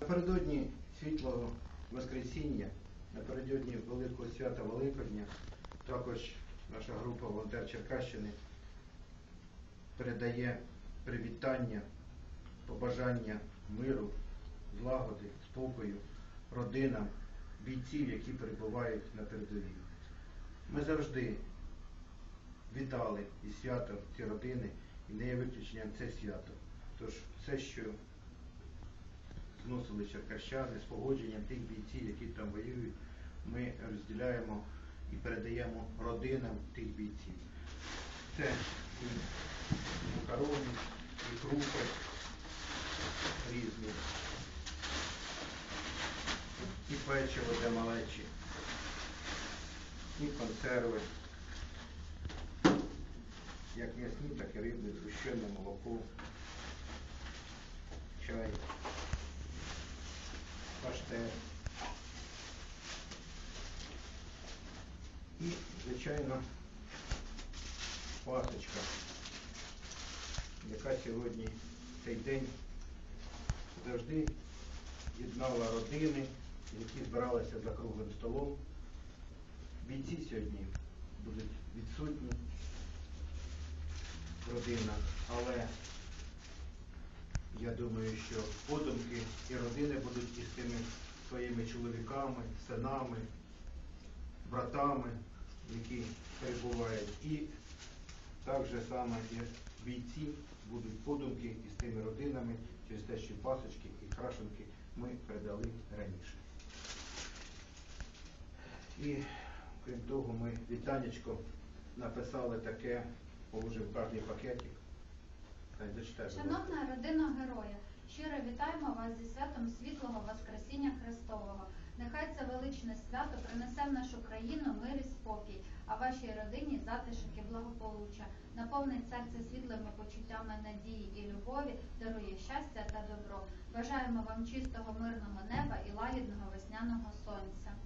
Напередодні світлого Воскресіння, напередодні Великого свята Великодня, також наша група Волонтер Черкащини передає привітання, побажання миру, злагоди, спокою родинам бійців, які перебувають на передовій. Ми завжди вітали із святом ці родини і не є виключенням це свято. Тож все, що зносили черкащани з погодженням тих бійців, які там воюють, ми розділяємо і передаємо родинам тих бійців. Це і макарони, і крупи різні, і печиво для малечі, і консерви, як м'ясні, так і рибні, згущене молоко, чай, паштет. І, звичайно, пасочка, яка сьогодні цей день завжди єднала родини, які збиралися за круглим столом. Бійці сьогодні будуть відсутні в родинах, але я думаю, що подумки і родини будуть із тими своїми чоловіками, синами, братами, які перебувають. І так же саме і бійці будуть подумки із тими родинами через те, що пасочки і крашенки ми передали раніше. І крім того, ми вітанечко написали таке, положив кожний пакетик. Шановна родина героя, щиро вітаємо вас зі святом світлого Воскресіння Христового. Нехай це величне свято принесе в нашу країну мир і спокій, а вашій родині затишок і благополуччя, наповнить серце світлими почуттями надії і любові, дарує щастя та добро. Бажаємо вам чистого мирного неба і лагідного весняного сонця.